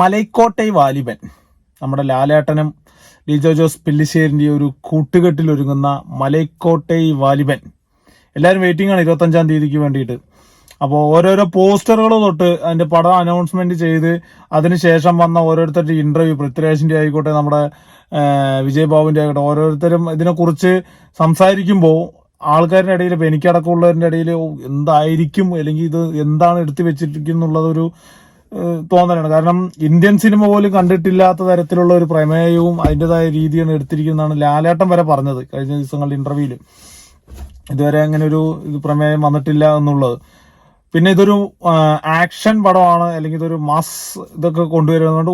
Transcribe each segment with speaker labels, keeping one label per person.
Speaker 1: മലൈക്കോട്ടൈ വാലിബൻ നമ്മുടെ ലാലേട്ടനും ലിജോ ജോസ് പില്ലിശ്ശേരിന്റെ ഒരു കൂട്ടുകെട്ടിൽ ഒരുങ്ങുന്ന മലൈക്കോട്ടൈ വാലിബൻ. എല്ലാവരും വെയിറ്റിംഗ് ആണ് ഇരുപത്തഞ്ചാം തീയതിക്ക് വേണ്ടിയിട്ട്. അപ്പോൾ ഓരോരോ പോസ്റ്ററുകൾ തൊട്ട് അതിന്റെ പടം അനൗൺസ്മെന്റ് ചെയ്ത് അതിനുശേഷം വന്ന ഓരോരുത്തരുടെ ഇന്റർവ്യൂ പൃഥ്വിരാജിന്റെ ആയിക്കോട്ടെ നമ്മുടെ വിജയബാബുവിന്റെ ആയിക്കോട്ടെ ഓരോരുത്തരും ഇതിനെക്കുറിച്ച് സംസാരിക്കുമ്പോൾ ആൾക്കാരുടെ ഇടയിൽ ഇപ്പോൾ എനിക്കടക്കമുള്ളവരുടെ ഇടയിൽ എന്തായിരിക്കും അല്ലെങ്കിൽ ഇത് എന്താണ് എടുത്തു വെച്ചിരിക്കുന്നുള്ളതൊരു തോന്നലാണ്. കാരണം ഇന്ത്യൻ സിനിമ പോലും കണ്ടിട്ടില്ലാത്ത തരത്തിലുള്ള ഒരു പ്രമേയവും അതിന്റെതായ രീതിയാണ് എടുത്തിരിക്കുന്നതാണ് ലാലേട്ടൻ വരെ പറഞ്ഞത് കഴിഞ്ഞ ദിവസങ്ങളുടെ ഇന്റർവ്യൂൽ. ഇതുവരെ അങ്ങനെ ഒരു പ്രമേയം വന്നിട്ടില്ല എന്നുള്ളത്. പിന്നെ ഇതൊരു ആക്ഷൻ പടമാണ് അല്ലെങ്കിൽ ഇതൊരു മാസ് ഇതൊക്കെ കൊണ്ടുവരുന്നതുകൊണ്ട്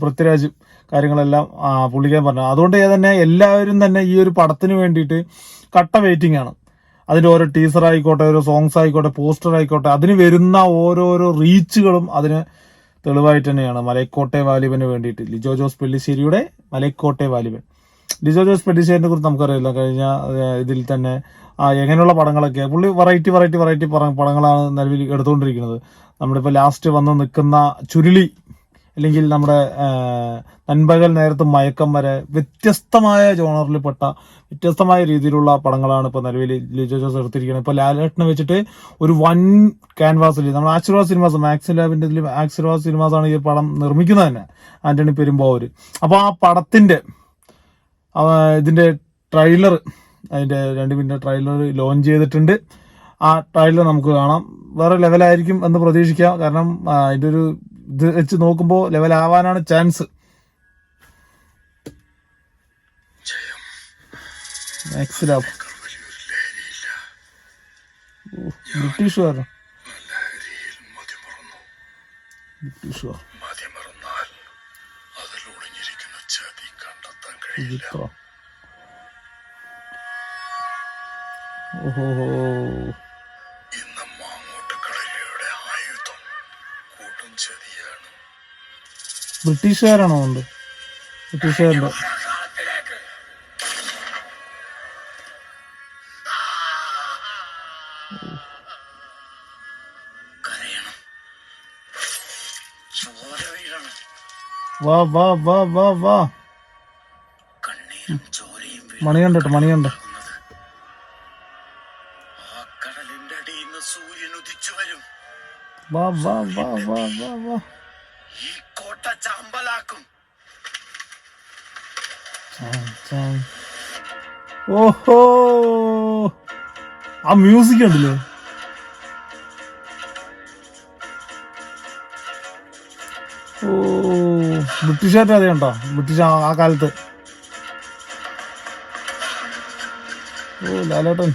Speaker 1: പൃഥ്വിരാജ് കാര്യങ്ങളെല്ലാം പുള്ളിക്കാൻ പറഞ്ഞു. അതുകൊണ്ട് തന്നെ എല്ലാവരും തന്നെ ഈ ഒരു പടത്തിന് വേണ്ടിയിട്ട് കട്ട വെയിറ്റിംഗ് ആണ്. അതിന്റെ ഓരോ ടീസർ ആയിക്കോട്ടെ ഓരോ സോങ്സ് ആയിക്കോട്ടെ പോസ്റ്റർ ആയിക്കോട്ടെ അതിന് വരുന്ന ഓരോരോ റീച്ചുകളും അതിന് തെളിവായിട്ട് തന്നെയാണ്. മലൈക്കോട്ടെ വാലിബന് വേണ്ടിയിട്ട്. ലിജോ ജോസ് പെല്ലിശ്ശേരിയുടെ മലൈക്കോട്ടെ വാലിബൻ. ലിജോ ജോസ് പെല്ലിശ്ശേരിനെ കുറിച്ച് നമുക്കറിയില്ല. കഴിഞ്ഞ ഇതിൽ തന്നെ ആ എങ്ങനെയുള്ള പടങ്ങളൊക്കെ പുള്ളി വെറൈറ്റി വെറൈറ്റി വെറൈറ്റി പടങ്ങളാണ് നിലവിൽ എടുത്തുകൊണ്ടിരിക്കുന്നത്. നമ്മുടെ ഇപ്പോൾ ലാസ്റ്റ് വന്ന് നിൽക്കുന്ന ചുരുളി അല്ലെങ്കിൽ നമ്മുടെ നൻപകൽ നേരത്ത് മയക്കം വരെ വ്യത്യസ്തമായ ജോണറിൽപ്പെട്ട വ്യത്യസ്തമായ രീതിയിലുള്ള പടങ്ങളാണ് ഇപ്പോൾ നിലവിൽ ലിജോ ജോസ് എടുത്തിരിക്കുന്നത്. ഇപ്പോൾ ലാലേട്ടനെ വെച്ചിട്ട് ഒരു വൻ ക്യാൻവാസിൽ നമ്മൾ ആശീർവാദ് സിനിമാസ് മാക്സ് ലാബിന്റെ ഇതിൽ ആശീർവാദ് സിനിമാസ് ആണ് ഈ പടം നിർമ്മിക്കുന്നത് തന്നെ ആന്റണി അവർ അപ്പോൾ ആ പടത്തിന്റെ ഇതിന്റെ ട്രെയിലർ അതിന്റെ രണ്ട് മിനിറ്റ് ട്രെയിലർ ലോഞ്ച് ചെയ്തിട്ടുണ്ട്. ആ ട്രെയിലർ നമുക്ക് കാണാം. വേറെ ലെവലായിരിക്കും എന്ന് പ്രതീക്ഷിക്കാം. കാരണം അതിന്റെ ഒരു ഇത് വെച്ച് നോക്കുമ്പോൾ ലെവലാവാനാണ് ചാൻസ്. മാക്സ് ലാബ് ബ്രിട്ടീഷുകാരോ? ബ്രിട്ടീഷുകാർ.
Speaker 2: മതിമറന്നാൽ അതിൽ ഒളിഞ്ഞിരിക്കുന്ന ചതി കണ്ടെത്താൻ കഴിയില്ല
Speaker 1: വിചിത്ര ഓഹോ.
Speaker 2: ചതിയാണ്
Speaker 1: ബ്രിട്ടീഷുകാരാണോ ഉണ്ട്? ബ്രിട്ടീഷുകാരുടെ വാ വാ വാ വാ വാ.
Speaker 2: കണ്ണീരും ചോരയും
Speaker 1: വാ വാ വാ വാ വാ വാ.
Speaker 2: ഈ കോട്ട ചാമ്പലാക്കും.
Speaker 1: ഓഹോ. ആ മ്യൂസിക് ഉണ്ടല്ലോ. ഓ ബ്രിട്ടീഷുകാരുടെ അതേ ഉണ്ടോ ബ്രിട്ടീഷ് ആ കാലത്ത്. ഓ ലാലേട്ടൻ.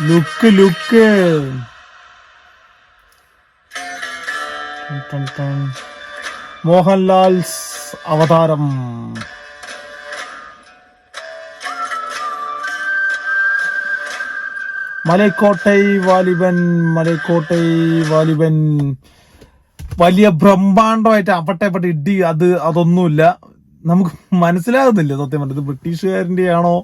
Speaker 1: Look look. മോഹൻലാൽ അവതാരം. മലക്കോട്ടൈ വാലിബൻ മലക്കോട്ടൈ വാലിബൻ. വലിയ ബ്രഹ്മാണ്ടമായിട്ട് അപ്പട്ടെ അപ്പട്ടെ ഇടി അത് അതൊന്നുമില്ല. നമുക്ക് മനസ്സിലാകുന്നില്ല സത്യം പറഞ്ഞത് ഇത് ബ്രിട്ടീഷുകാരന്റെ ആണോ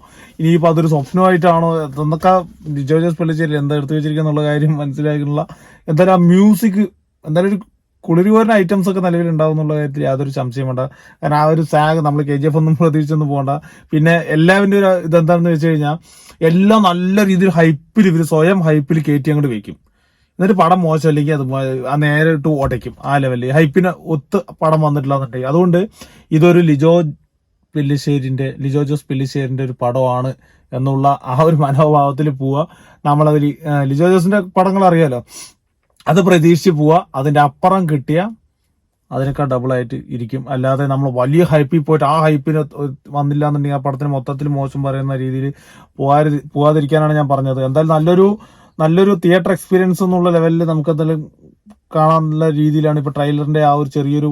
Speaker 1: ഇനിയിപ്പോൾ അതൊരു സ്വപ്നമായിട്ടാണോ? എന്നൊക്കെ ലിജോ ജോസ് പള്ളിച്ചേരി എന്താ എടുത്തു വെച്ചിരിക്കുന്നുള്ള കാര്യം മനസ്സിലാക്കുന്നുള്ള എന്തായാലും ആ മ്യൂസിക് എന്തായാലും ഒരു കുളിരുപോരൻ ഐറ്റംസ് ഒക്കെ നിലവിൽ ഉണ്ടാവും എന്നുള്ള കാര്യത്തിൽ യാതൊരു സംശയം വേണ്ട. കാരണം ആ ഒരു സാഗ് നമ്മൾ കെ ജി എഫ് ഒന്നും പ്രതീക്ഷിച്ചൊന്നും പോകണ്ട. പിന്നെ എല്ലാവരുടെ ഒരു ഇതെന്താണെന്ന് വെച്ച് കഴിഞ്ഞാൽ എല്ലാം നല്ല രീതിയിൽ ഹൈപ്പിൽ ഇവർ സ്വയം ഹൈപ്പിൽ കയറ്റി അങ്ങോട്ട് വെക്കും. എന്നിട്ട് പടം മോശമല്ലെങ്കിൽ അത് ആ നേരെ ഇട്ട് ഓടയ്ക്കും ആ ലെവലിൽ ഹൈപ്പിന് ഒത്ത് പടം വന്നിട്ടില്ല എന്നുണ്ടെങ്കിൽ അതുകൊണ്ട് ഇതൊരു ലിജോ പെല്ലിശ്ശേരിന്റെ ലിജോ ജോസ് പെല്ലിശ്ശേരിന്റെ ഒരു പടമാണ് എന്നുള്ള ആ ഒരു മനോഭാവത്തിൽ പോവുക. നമ്മളതിൽ ലിജോ ജോസിന്റെ പടങ്ങൾ അറിയാലോ? അത് പ്രതീക്ഷിച്ച് പോവുക. അതിന്റെ അപ്പുറം കിട്ടിയ അതിനേക്കാൾ ഡബിൾ ആയിട്ട് ഇരിക്കും. അല്ലാതെ നമ്മൾ വലിയ ഹൈപ്പിൽ പോയിട്ട് ആ ഹൈപ്പിന് വന്നില്ല എന്നുണ്ടെങ്കിൽ ആ പടത്തിന് മൊത്തത്തിൽ മോശം പറയുന്ന രീതിയിൽ പോകാതി പോകാതിരിക്കാനാണ് ഞാൻ പറഞ്ഞത്. എന്തായാലും നല്ലൊരു നല്ലൊരു തിയേറ്റർ എക്സ്പീരിയൻസ് എന്നുള്ള ലെവലിൽ നമുക്ക് എന്തായാലും നല്ല രീതിയിലാണ് ഇപ്പോൾ ട്രെയിലറിന്റെ ആ ഒരു ചെറിയൊരു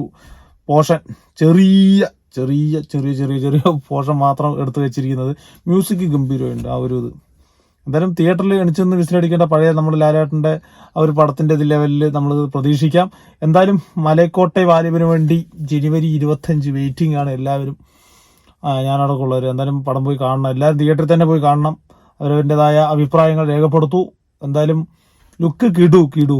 Speaker 1: പോർഷൻ ചെറിയ ചെറിയ ചെറിയ ചെറിയ ചെറിയ പോർഷൻ മാത്രം എടുത്തു വെച്ചിരിക്കുന്നത് മ്യൂസിക് ഗംഭീരമുണ്ട് ആ ഒരു ഇത്. എന്തായാലും തിയേറ്ററിൽ എണിച്ചെന്ന് വിസിലടിക്കേണ്ട പഴയ നമ്മുടെ ലാലേട്ടന്റെ ആ ഒരു പടത്തിന്റെ ഇത് ലെവലിൽ നമ്മൾ പ്രതീക്ഷിക്കാം. എന്തായാലും മലക്കോട്ടെ വാലിബിന് വേണ്ടി ജനുവരി ഇരുപത്തഞ്ച് വെയിറ്റിംഗ് ആണ് എല്ലാവരും. ഞാനടക്കമുള്ളവർ എന്തായാലും പടം പോയി കാണണം. എല്ലാവരും തിയേറ്ററിൽ തന്നെ പോയി കാണണം. അവരവരുടേതായ അഭിപ്രായങ്ങൾ രേഖപ്പെടുത്തു. എന്തായാലും ലുക്ക് കിടു കിടു.